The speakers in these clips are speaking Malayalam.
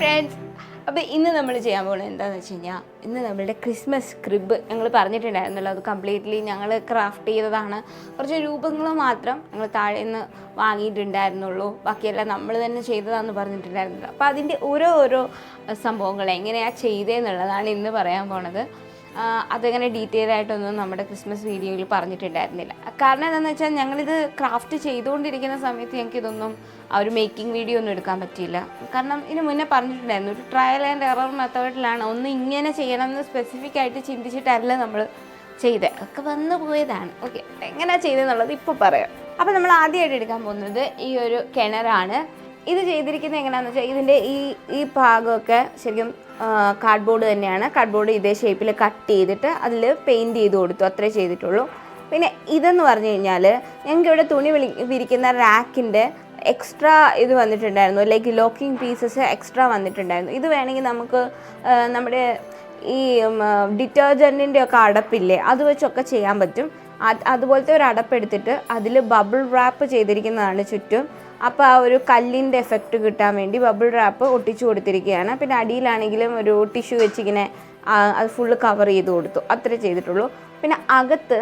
ഫ്രണ്ട്സ് അപ്പോൾ ഇന്ന് നമ്മൾ ചെയ്യാൻ പോകുന്നത് എന്താണെന്ന് വെച്ച് കഴിഞ്ഞാൽ ഇന്ന് നമ്മളുടെ ക്രിസ്മസ് ക്രിബ് ഞങ്ങൾ പറഞ്ഞിട്ടുണ്ടായിരുന്നല്ലോ അത് കംപ്ലീറ്റ്ലി ഞങ്ങൾ ക്രാഫ്റ്റ് ചെയ്തതാണ്. കുറച്ച് രൂപങ്ങൾ മാത്രം ഞങ്ങൾ താഴെ നിന്ന് വാങ്ങിയിട്ടുണ്ടായിരുന്നുള്ളൂ. ബാക്കിയെല്ലാം നമ്മൾ തന്നെ ചെയ്തതാണെന്ന് പറഞ്ഞിട്ടുണ്ടായിരുന്നല്ലോ. അപ്പോൾ അതിന്റെ ഓരോ ഓരോ സംഭവങ്ങൾ എങ്ങനെയാണ് ചെയ്തതെന്നുള്ളതാണ് ഇന്ന് പറയാൻ പോണത്. അതങ്ങനെ ഡീറ്റെയിൽ ആയിട്ടൊന്നും നമ്മുടെ ക്രിസ്മസ് വീഡിയോയിൽ പറഞ്ഞിട്ടുണ്ടായിരുന്നില്ല. കാരണം എന്താണെന്ന് വെച്ചാൽ ഞങ്ങളിത് ക്രാഫ്റ്റ് ചെയ്തുകൊണ്ടിരിക്കുന്ന സമയത്ത് ഞങ്ങൾക്ക് ഇതൊന്നും ആ ഒരു മേക്കിംഗ് വീഡിയോ ഒന്നും എടുക്കാൻ പറ്റിയില്ല. കാരണം ഇതിന് മുന്നേ പറഞ്ഞിട്ടുണ്ടായിരുന്നു ഒരു ട്രയൽ ആൻഡ് എറർ മെത്തേഡിലാണ് ഒന്ന് ഇങ്ങനെ ചെയ്യണമെന്ന് സ്പെസിഫിക് ആയിട്ട് ചിന്തിച്ചിട്ടല്ല നമ്മൾ ചെയ്തത് ഒക്കെ വന്നു പോയതാണ്. ഓക്കെ എങ്ങനെയാണ് ചെയ്തതെന്നുള്ളത് ഇപ്പോൾ പറയാം. അപ്പോൾ നമ്മൾ ആദ്യമായിട്ട് എടുക്കാൻ പോകുന്നത് ഈ ഒരു കിണറാണ്. ഇത് ചെയ്തിരിക്കുന്നത് എങ്ങനെയാണെന്ന് വെച്ചാൽ ഇതിന്റെ ഈ ഈ ഭാഗമൊക്കെ ശരിക്കും കാർഡ്ബോർഡ് തന്നെയാണ്. കാർഡ്ബോർഡ് ഇതേ ഷേപ്പിൽ കട്ട് ചെയ്തിട്ട് അതിൽ പെയിന്റ് ചെയ്ത് കൊടുത്തു. അത്രേ ചെയ്തിട്ടുള്ളൂ. പിന്നെ ഇതെന്ന് പറഞ്ഞു കഴിഞ്ഞാൽ ഞങ്ങൾക്ക് ഇവിടെ തുണി വിളി വിരിക്കുന്ന റാക്കിന്റെ എക്സ്ട്രാ ഇത് വന്നിട്ടുണ്ടായിരുന്നു. ലൈക്ക് ലോക്കിംഗ് പീസസ് എക്സ്ട്രാ വന്നിട്ടുണ്ടായിരുന്നു. ഇത് വേണമെങ്കിൽ നമുക്ക് നമ്മുടെ ഈ ഡിറ്റർജന്റിന്റെ ഒക്കെ അടപ്പില്ലേ അത് വെച്ചൊക്കെ ചെയ്യാൻ പറ്റും. അതുപോലത്തെ ഒരു അടപ്പെടുത്തിട്ട് അതിൽ ബബിൾ റാപ്പ് ചെയ്തിരിക്കുന്നതാണ് ചുറ്റും. അപ്പോൾ ആ ഒരു കല്ലിന്റെ എഫക്റ്റ് കിട്ടാൻ വേണ്ടി ബബിൾ റാപ്പ് ഒട്ടിച്ചു കൊടുത്തിരിക്കുകയാണ്. പിന്നെ അടിയിലാണെങ്കിലും ഒരു ടിഷ്യൂ വെച്ചിങ്ങനെ അത് ഫുള്ള് കവർ ചെയ്ത് കൊടുത്തു. അത്രേ ചെയ്തിട്ടുള്ളൂ. പിന്നെ അകത്ത്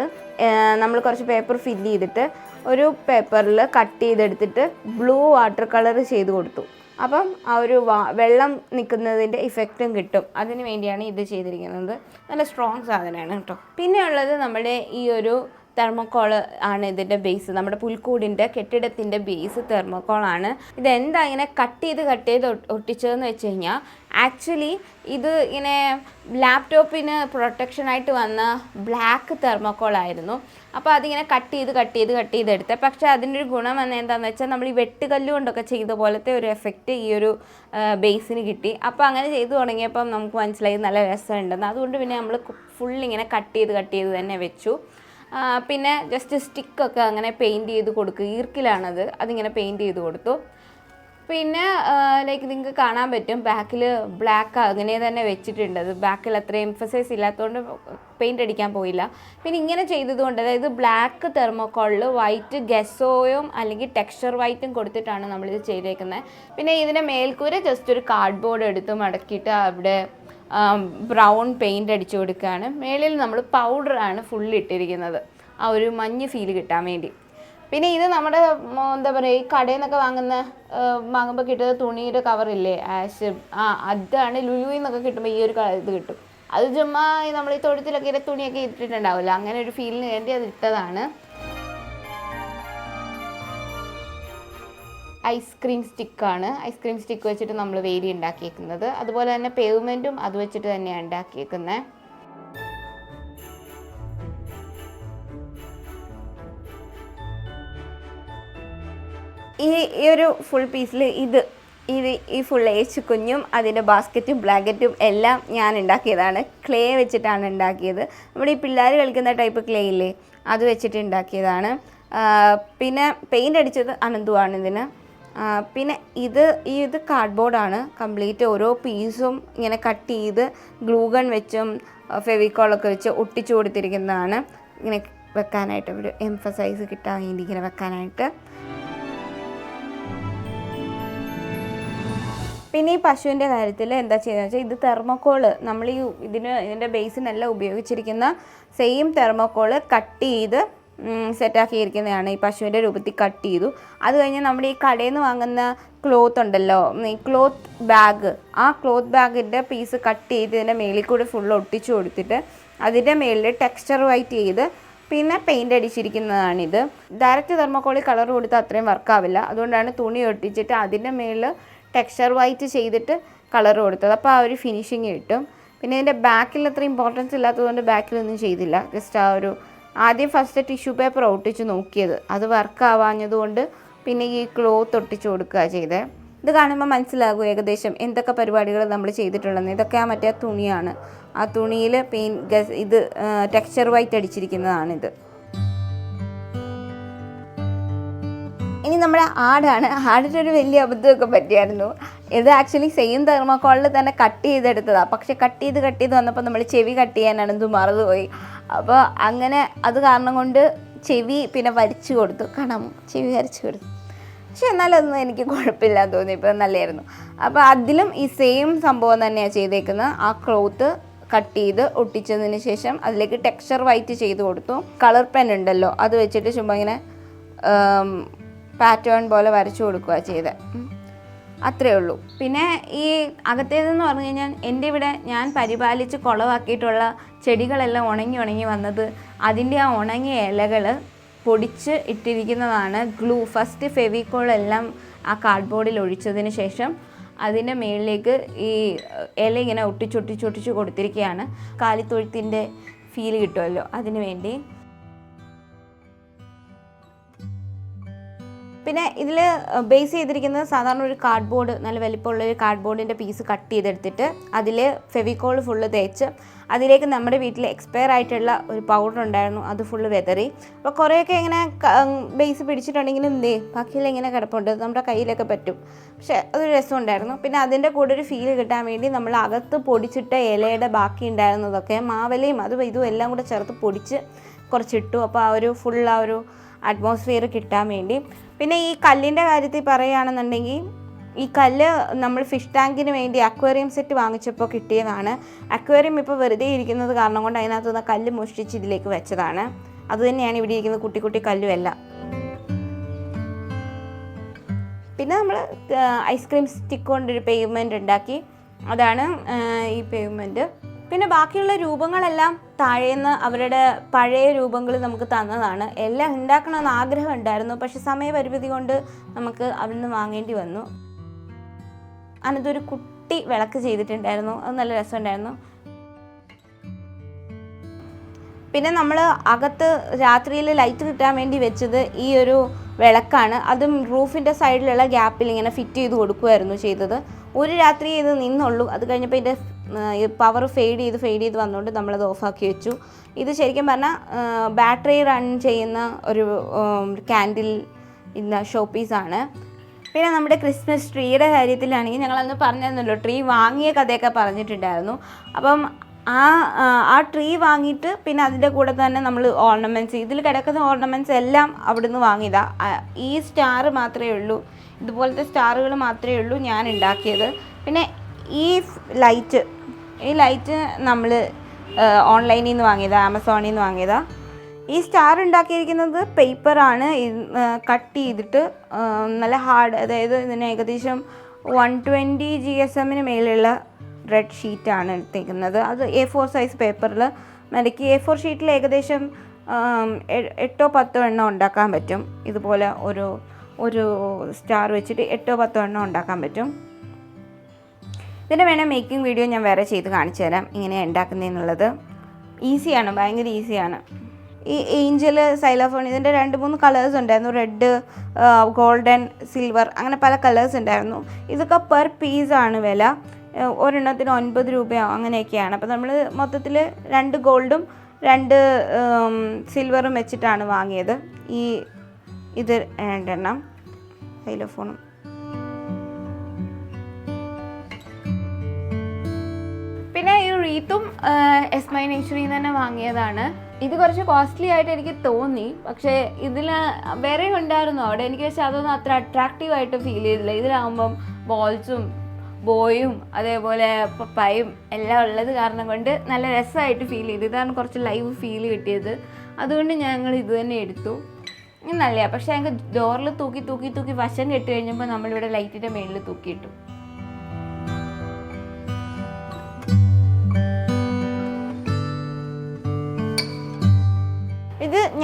നമ്മൾ കുറച്ച് പേപ്പർ ഫില്ല് ചെയ്തിട്ട് ഒരു പേപ്പറിൽ കട്ട് ചെയ്തെടുത്തിട്ട് ബ്ലൂ വാട്ടർ കളർ ചെയ്ത് കൊടുത്തു. അപ്പം ആ ഒരു വെള്ളം നിൽക്കുന്നതിന്റെ ഇഫക്റ്റും കിട്ടും. അതിന് വേണ്ടിയാണ് ഇത് ചെയ്തിരിക്കുന്നത്. നല്ല സ്ട്രോങ് സാധനമാണ് കേട്ടോ. പിന്നെ ഉള്ളത് നമ്മുടെ ഈ ഒരു തെർമോക്കോൾ ആണ് ഇതിന്റെ ബേസ് നമ്മുടെ പുൽക്കൂടിന്റെ കെട്ടിടത്തിന്റെ ബേസ് തെർമോക്കോളാണ് ഇതെന്താ ഇങ്ങനെ കട്ട് ചെയ്ത് കട്ട് ചെയ്ത് ഒട്ട് ഒട്ടിച്ചതെന്ന് വെച്ച് കഴിഞ്ഞാൽ ആക്ച്വലി ഇത് ഇങ്ങനെ ലാപ്ടോപ്പിന് പ്രൊട്ടക്ഷനായിട്ട് വന്ന ബ്ലാക്ക് തെർമോക്കോൾ ആയിരുന്നു. അപ്പോൾ അതിങ്ങനെ കട്ട് ചെയ്ത് കട്ട് ചെയ്ത് കട്ട് ചെയ്തെടുത്ത് പക്ഷേ അതിന്റെ ഒരു ഗുണം വന്ന എന്താണെന്ന് വെച്ചാൽ നമ്മൾ ഈ വെട്ടുകല്ല് കൊണ്ടൊക്കെ ചെയ്ത പോലത്തെ ഒരു എഫക്റ്റ് ഈ ഒരു ബേസിന് കിട്ടി. അപ്പോൾ അങ്ങനെ ചെയ്തു തുടങ്ങിയപ്പം നമുക്ക് മനസ്സിലായി നല്ല രസമുണ്ടെന്ന്. അതുകൊണ്ട് പിന്നെ നമ്മൾ ഫുൾ ഇങ്ങനെ കട്ട് ചെയ്ത് കട്ട് ചെയ്ത് തന്നെ വെച്ചു. പിന്നെ ജസ്റ്റ് സ്റ്റിക്കൊക്കെ അങ്ങനെ പെയിന്റ് ചെയ്ത് കൊടുക്കുക ഈർക്കിലാണത് അതിങ്ങനെ പെയിന്റ് ചെയ്ത് കൊടുത്തു. പിന്നെ ലൈക്ക് നിങ്ങൾക്ക് കാണാൻ പറ്റും ബാക്കിൽ ബ്ലാക്ക് അങ്ങനെ തന്നെ വെച്ചിട്ടുണ്ട്. അത് ബാക്കിൽ അത്ര എംഫസൈസ് ഇല്ലാത്തതുകൊണ്ട് പെയിന്റ് അടിക്കാൻ പോയില്ല. പിന്നെ ഇങ്ങനെ ചെയ്തതുകൊണ്ട് അതായത് ബ്ലാക്ക് തെർമോക്കോളിൽ വൈറ്റ് ഗസോയും അല്ലെങ്കിൽ ടെക്സ്ചർ വൈറ്റും കൊടുത്തിട്ടാണ് നമ്മളിത് ചെയ്തേക്കുന്നത് പിന്നെ ഇതിന്റെ മേൽക്കൂര ജസ്റ്റ് ഒരു കാർഡ്ബോർഡ് എടുത്ത് മടക്കിയിട്ട് അവിടെ ബ്രൗൺ പെയിന്റ് അടിച്ചു കൊടുക്കുകയാണ് മേളിൽ നമ്മൾ പൗഡറാണ് ഫുള്ളി ഇട്ടിരിക്കുന്നത്. ആ ഒരു മഞ്ഞ് ഫീൽ കിട്ടാൻ വേണ്ടി. പിന്നെ ഇത് നമ്മുടെ എന്താ പറയുക ഈ കടയിൽ നിന്നൊക്കെ വാങ്ങുന്ന വാങ്ങുമ്പോൾ കിട്ടുന്ന തുണിയുടെ കവറില്ലേ ആഷ് ആ അതാണ് ലുലുവിൽ നിന്നൊക്കെ കിട്ടുമ്പോൾ ഈ ഒരു ഇത് കിട്ടും. അത് ചുമ്മാ നമ്മൾ ഈ തൊഴുത്തിലൊക്കെ ഇങ്ങനെ തുണിയൊക്കെ ഇട്ടിട്ടുണ്ടാവില്ല. അങ്ങനെ ഒരു ഫീലിന് വേണ്ടി അത് ഇട്ടതാണ്. ഐസ്ക്രീം സ്റ്റിക്കാണ്. ഐസ്ക്രീം സ്റ്റിക്ക് വെച്ചിട്ട് നമ്മൾ വേലി ഉണ്ടാക്കിയേക്കുന്നത്. അതുപോലെ തന്നെ പേവ്മെന്റും അത് വെച്ചിട്ട് തന്നെയാണ് ഉണ്ടാക്കിയേക്കുന്നത്. ഈ ഈ ഒരു ഫുൾ പീസിൽ ഇത് ഇത് ഈ ഫുൾ ഏച്ച് കുഞ്ഞും അതിന്റെ ബാസ്ക്കറ്റും ബ്ലാങ്കറ്റും എല്ലാം ഞാൻ ഉണ്ടാക്കിയതാണ്. ക്ലേ വെച്ചിട്ടാണ് ഉണ്ടാക്കിയത്. നമ്മുടെ ഈ പിള്ളേർ കളിക്കുന്ന ടൈപ്പ് ക്ലേ ഇല്ലേ അത് വെച്ചിട്ട് ഉണ്ടാക്കിയതാണ്. പിന്നെ പെയിന്റ് അടിച്ചത് അനന്തുവാണ് ഇതിന്. പിന്നെ ഇത് ഈ ഇത് കാർഡ്ബോർഡാണ് കംപ്ലീറ്റ് ഓരോ പീസും ഇങ്ങനെ കട്ട് ചെയ്ത് ഗ്ലൂഗൺ വെച്ചും ഫെവിക്കോളൊക്കെ വെച്ച് ഒട്ടിച്ചു കൊടുത്തിരിക്കുന്നതാണ്. ഇങ്ങനെ വെക്കാനായിട്ട് ഒരു എംഫസൈസ് കിട്ടാൻ വേണ്ടി ഇങ്ങനെ വെക്കാനായിട്ട്. പിന്നെ ഈ പശുവിന്റെ കാര്യത്തിൽ എന്താ ചെയ്യുന്നത് വെച്ചാൽ ഇത് തെർമോക്കോൾ നമ്മൾ ഈ ഇതിന് ഇതിന്റെ ബേസിനെല്ലാം ഉപയോഗിച്ചിരിക്കുന്ന സെയിം തെർമോക്കോൾ കട്ട് ചെയ്ത് സെറ്റാക്കിയിരിക്കുന്നതാണ് ഈ പശുവിന്റെ രൂപത്തിൽ കട്ട് ചെയ്തു. അത് കഴിഞ്ഞ് നമ്മുടെ ഈ കടയിൽ നിന്ന് വാങ്ങുന്ന ക്ലോത്ത് ഉണ്ടല്ലോ. ഈ ക്ലോത്ത് ബാഗ് ആ ക്ലോത്ത് ബാഗിന്റെ പീസ് കട്ട് ചെയ്ത് ഇതിന്റെ മേളിൽ കൂടി ഫുൾ ഒട്ടിച്ചു കൊടുത്തിട്ട് അതിന്റെ മേളിൽ ടെക്സ്ചർ വൈറ്റ് ചെയ്ത് പിന്നെ പെയിന്റ് അടിച്ചിരിക്കുന്നതാണിത്. ഡയറക്റ്റ് തെർമോക്കോളി കളർ കൊടുത്താൽ അത്രയും വർക്കാവില്ല അതുകൊണ്ടാണ് തുണി ഒട്ടിച്ചിട്ട് അതിന്റെ മേളിൽ ടെക്സ്ചർ വൈറ്റ് ചെയ്തിട്ട് കളർ കൊടുത്തത്. അപ്പോൾ ആ ഒരു ഫിനിഷിങ് കിട്ടും. പിന്നെ ഇതിന്റെ ബാക്കിൽ അത്ര ഇമ്പോർട്ടൻസ് ഇല്ലാത്തതുകൊണ്ട് ബാക്കിലൊന്നും ചെയ്തില്ല. ജസ്റ്റ് ആ ഒരു ആദ്യം ഫസ്റ്റ് ടിഷ്യൂ പേപ്പർ ഒട്ടിച്ച് നോക്കിയത്. അത് വർക്ക് ആവാഞ്ഞതുകൊണ്ട് പിന്നെ ഈ ക്ലോത്ത് ഒട്ടിച്ച് കൊടുക്കുക ചെയ്തത് ഇത് കാണുമ്പോൾ മനസ്സിലാകും ഏകദേശം എന്തൊക്കെ പരിപാടികൾ നമ്മൾ ചെയ്തിട്ടുള്ളതെന്ന്. ഇതൊക്കെ ആ മറ്റേ തുണിയാണ്. ആ തുണിയിൽ പെയിൻ ഗസ് ഇത് ടെക്സ്ചർ വൈറ്റ് അടിച്ചിരിക്കുന്നതാണിത്. ഇനി നമ്മുടെ ആടാണ്. ആടിന്റെ ഒരു വലിയ അബദ്ധമൊക്കെ പറ്റിയായിരുന്നു. ഇത് ആക്ച്വലി സെയിം തെർമോക്കോളിൽ തന്നെ കട്ട് ചെയ്തെടുത്തതാണ് പക്ഷെ കട്ട് ചെയ്ത് കട്ട് ചെയ്ത് വന്നപ്പോൾ നമ്മൾ ചെവി കട്ട് ചെയ്യാനാണ് ഇത് മറന്നുപോയി. അപ്പോൾ അങ്ങനെ അത് കാരണം കൊണ്ട് ചെവി പിന്നെ വരച്ചു കൊടുത്തു. കാണാമോ ചെവി വരച്ചു കൊടുത്തു. പക്ഷെ എന്നാലൊന്നും എനിക്ക് കുഴപ്പമില്ല തോന്നി. ഇപ്പം നല്ലതായിരുന്നു. അപ്പോൾ അതിലും ഈ സെയിം സംഭവം തന്നെയാണ് ചെയ്തേക്കുന്നത് ആ ക്ലോത്ത് കട്ട് ചെയ്ത് ഒട്ടിച്ചതിന് ശേഷം അതിലേക്ക് ടെക്സ്ചർ വൈറ്റ് ചെയ്ത് കൊടുത്തു. കളർ പെൻ ഉണ്ടല്ലോ അത് വെച്ചിട്ട് ചുമ്മാ ഇങ്ങനെ പാറ്റേൺ പോലെ വരച്ചു കൊടുക്കുക ചെയ്ത്. അത്രേ ഉള്ളൂ. പിന്നെ ഈ അകത്തേതെന്ന് പറഞ്ഞു കഴിഞ്ഞാൽ എന്റെ ഇവിടെ ഞാൻ പരിപാലിച്ച് കുളവാക്കിയിട്ടുള്ള ചെടികളെല്ലാം ഉണങ്ങി ഉണങ്ങി വന്നത് അതിന്റെ ആ ഉണങ്ങിയ ഇലകൾ പൊടിച്ച് ഇട്ടിരിക്കുന്നതാണ് ഗ്ലൂ. ഫസ്റ്റ് ഫെവിക്കോൾ എല്ലാം ആ കാർഡ്ബോർഡിൽ ഒഴിച്ചതിന് ശേഷം അതിന്റെ മുകളിലേക്ക് ഈ ഇല ഇങ്ങനെ ഒട്ടിച്ചൊട്ടിച്ചൊട്ടിച്ച് കൊടുത്തിരിക്കുകയാണ്. കാലിത്തൊഴുത്തിന്റെ ഫീൽ കിട്ടുമല്ലോ അതിന് വേണ്ടി. പിന്നെ ഇതിൽ ബേസ് ചെയ്തിരിക്കുന്നത് സാധാരണ ഒരു കാർഡ്ബോർഡ് നല്ല വലിപ്പമുള്ള ഒരു കാർഡ്ബോർഡിന്റെ പീസ് കട്ട് ചെയ്തെടുത്തിട്ട് അതിൽ ഫെവിക്കോൾ ഫുള്ള് തേച്ച് അതിലേക്ക് നമ്മുടെ വീട്ടിൽ എക്സ്പയർ ആയിട്ടുള്ള ഒരു പൗഡർ ഉണ്ടായിരുന്നു അത് ഫുള്ള് വെതറി. അപ്പോൾ കുറേയൊക്കെ ഇങ്ങനെ ബേസ് പിടിച്ചിട്ടുണ്ടെങ്കിലും ദേ ബാക്കിയെല്ലാം ഇങ്ങനെ കിടപ്പുണ്ട് നമ്മുടെ കയ്യിലൊക്കെ പറ്റും. പക്ഷെ അതൊരു രസമുണ്ടായിരുന്നു. പിന്നെ അതിന്റെ കൂടെ ഒരു ഫീൽ കിട്ടാൻ വേണ്ടി നമ്മൾ അകത്ത് പൊടിച്ചിട്ട ഇലയുടെ ബാക്കി ഉണ്ടായിരുന്നതൊക്കെ മാവലയും അതും ഇതും എല്ലാം കൂടെ ചേർത്ത് പൊടിച്ച് കുറച്ചിട്ടു. അപ്പോൾ ആ ഒരു ഫുൾ ആ ഒരു അറ്റ്മോസ്ഫിയർ കിട്ടാൻ വേണ്ടി പിന്നെ ഈ കല്ലിന്റെ കാര്യത്തിൽ പറയുകയാണെന്നുണ്ടെങ്കിൽ ഈ കല്ല് നമ്മൾ ഫിഷ് ടാങ്കിന് വേണ്ടി അക്വേറിയം സെറ്റ് വാങ്ങിച്ചപ്പോൾ കിട്ടിയതാണ്. അക്വേറിയം ഇപ്പോൾ വെറുതെ ഇരിക്കുന്നത് കാരണം കൊണ്ട് അതിനകത്ത് നിന്ന് കല്ല് മോഷ്ടിച്ച് ഇതിലേക്ക് വെച്ചതാണ്. അതുതന്നെയാണ് ഇവിടെ ഇരിക്കുന്ന കുട്ടി കുട്ടി കല്ലും എല്ലാം. പിന്നെ നമ്മൾ ഐസ്ക്രീം സ്റ്റിക്ക് കൊണ്ടൊരു പേയ്മെന്റ് ഉണ്ടാക്കി. അതാണ് ഈ പേയ്മെന്റ് പിന്നെ ബാക്കിയുള്ള രൂപങ്ങളെല്ലാം താഴേന്ന് അവരുടെ പഴയ രൂപങ്ങൾ നമുക്ക് തന്നതാണ്. എല്ലാം ഉണ്ടാക്കണമെന്ന് ആഗ്രഹം ഉണ്ടായിരുന്നു. പക്ഷെ സമയപരിമിതി കൊണ്ട് നമുക്ക് അവിടെ നിന്ന് വാങ്ങേണ്ടി വന്നു. അനതൊരു കുട്ടി വിളക്ക് ചെയ്തിട്ടുണ്ടായിരുന്നു. അത് നല്ല രസമുണ്ടായിരുന്നു. പിന്നെ നമ്മൾ അകത്ത് രാത്രിയിൽ ലൈറ്റ് കിട്ടാൻ വേണ്ടി വെച്ചത് ഈ ഒരു വിളക്കാണ്. അതും റൂഫിന്റെ സൈഡിലുള്ള ഗ്യാപ്പിൽ ഇങ്ങനെ ഫിറ്റ് ചെയ്ത് കൊടുക്കുമായിരുന്നു ചെയ്തത്. ഒരു രാത്രി ഇത് നിന്നുള്ളൂ. അത് കഴിഞ്ഞപ്പോൾ ഇതിന്റെ പവർ ഫെയ്ഡ് ചെയ്ത് ഫെയ്ഡ് ചെയ്ത് വന്നുകൊണ്ട് നമ്മളത് ഓഫാക്കി വെച്ചു. ഇത് ശരിക്കും പറഞ്ഞാൽ ബാറ്ററി റൺ ചെയ്യുന്ന ഒരു ക്യാൻഡിൽ ഇന്ന ഷോ പീസാണ് പിന്നെ നമ്മുടെ ക്രിസ്മസ് ട്രീയുടെ കാര്യത്തിലാണെങ്കിൽ ഞങ്ങളന്ന് പറഞ്ഞിരുന്നല്ലോ ട്രീ വാങ്ങിയ കഥയൊക്കെ പറഞ്ഞിട്ടുണ്ടായിരുന്നു. അപ്പം ആ ആ, ട്രീ വാങ്ങിയിട്ട് പിന്നെ അതിന്റെ കൂടെ തന്നെ നമ്മൾ ഓർണമെന്റ്സ് ഇതിൽ കിടക്കുന്ന ഓർണമെന്റ്സ് എല്ലാം അവിടുന്ന് വാങ്ങിയതാ. ഈ സ്റ്റാർ മാത്രമേ ഉള്ളൂ. ഇതുപോലത്തെ സ്റ്റാറുകൾ മാത്രമേ ഉള്ളൂ ഞാൻ ഉണ്ടാക്കിയത്. പിന്നെ ഈ ലൈറ്റ് ഈ ലൈറ്റ് നമ്മൾ ഓൺലൈനിൽ നിന്ന് വാങ്ങിയതാണ് ആമസോണിൽ നിന്ന് വാങ്ങിയതാണ് ഈ സ്റ്റാർ ഉണ്ടാക്കിയിരിക്കുന്നത് പേപ്പറാണ് കട്ട് ചെയ്തിട്ട് നല്ല ഹാർഡ് അതായത് ഇതിന് ഏകദേശം വൺ ട്വന്റി ജി എസ് എമ്മിന് മേലുള്ള റെഡ് ഷീറ്റാണ് എടുത്തേക്കുന്നത് അത് എ ഫോർ സൈസ് പേപ്പറിൽ മലക്ക് എ ഫോർ ഷീറ്റിൽ ഏകദേശം എട്ടോ പത്തോ എണ്ണം ഉണ്ടാക്കാൻ പറ്റും. ഇതുപോലെ ഒരു ഒരു സ്റ്റാർ വെച്ചിട്ട് എട്ടോ പത്തോ എണ്ണം ഉണ്ടാക്കാൻ പറ്റും. ഇതിന്റെ വേണേൽ മേക്കിംഗ് വീഡിയോ ഞാൻ വേറെ ചെയ്ത് കാണിച്ചു തരാം. ഇങ്ങനെയാണ് ഉണ്ടാക്കുന്നതെന്നുള്ളത് ഈസിയാണ് ഭയങ്കര ഈസിയാണ് ഈ ഏഞ്ചൽ സൈലോഫോൺ ഇതിന്റെ രണ്ട് മൂന്ന് കളേഴ്സ് ഉണ്ടായിരുന്നു. റെഡ് ഗോൾഡൻ സിൽവർ അങ്ങനെ പല കളേഴ്സ് ഉണ്ടായിരുന്നു. ഇതൊക്കെ പെർ പീസാണ് വില. ഒരെണ്ണത്തിന് ഒൻപത് രൂപയോ അങ്ങനെയൊക്കെയാണ്. അപ്പോൾ നമ്മൾ മൊത്തത്തിൽ രണ്ട് ഗോൾഡും രണ്ട് സിൽവറും വെച്ചിട്ടാണ് വാങ്ങിയത്. ഈ ഇത് രണ്ടെണ്ണം സൈലോഫോണും റീത്തും എസ് മൈ നേച്ചറിൽ തന്നെ വാങ്ങിയതാണ്. ഇത് കുറച്ച് കോസ്റ്റ്ലി ആയിട്ട് എനിക്ക് തോന്നി. പക്ഷേ ഇതിൽ വേറെ ഉണ്ടായിരുന്നു. അവിടെ എനിക്ക് പക്ഷെ അതൊന്നും അത്ര അട്രാക്റ്റീവ് ആയിട്ട് ഫീൽ ചെയ്തില്ല. ഇതിലാവുമ്പം ബോൾസും ബോയും അതേപോലെ പപ്പായും എല്ലാം ഉള്ളത് കാരണം കൊണ്ട് നല്ല രസമായിട്ട് ഫീൽ ചെയ്തു. ഇതാണ് കുറച്ച് ലൈവ് ഫീൽ കിട്ടിയത്. അതുകൊണ്ട് ഞങ്ങൾ ഇത് തന്നെ എടുത്തു. നല്ലതാണ് പക്ഷേ ഞങ്ങൾക്ക് ഡോറിൽ തൂക്കി തൂക്കി തൂക്കി വശം കെട്ടി കഴിഞ്ഞപ്പോൾ നമ്മളിവിടെ ലൈറ്റിന്റെ മേളിൽ തൂക്കിയിട്ടു.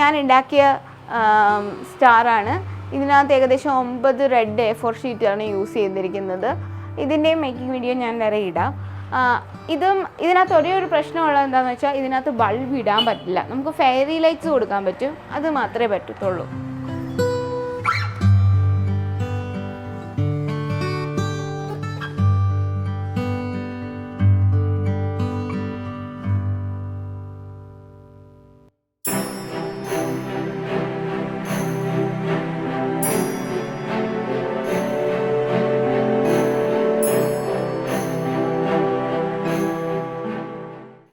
ഞാൻ ഉണ്ടാക്കിയ സ്റ്റാറാണ്. ഇതിനകത്ത് ഏകദേശം ഒമ്പത് റെഡ് എ ഫോർ ഷീറ്റാണ് യൂസ് ചെയ്തിരിക്കുന്നത്. ഇതിന്റെ മേക്കിംഗ് വീഡിയോ ഞാൻ വേറെ ഇടാം. ഇതും ഇതിനകത്ത് ഒരേ ഒരു പ്രശ്നമുള്ളത് എന്താണെന്ന് വെച്ചാൽ ഇതിനകത്ത് ബൾബ് ഇടാൻ പറ്റില്ല. നമുക്ക് ഫെയറി ലൈറ്റ്സ് കൊടുക്കാൻ പറ്റും. അത് മാത്രമേ പറ്റത്തുള്ളൂ.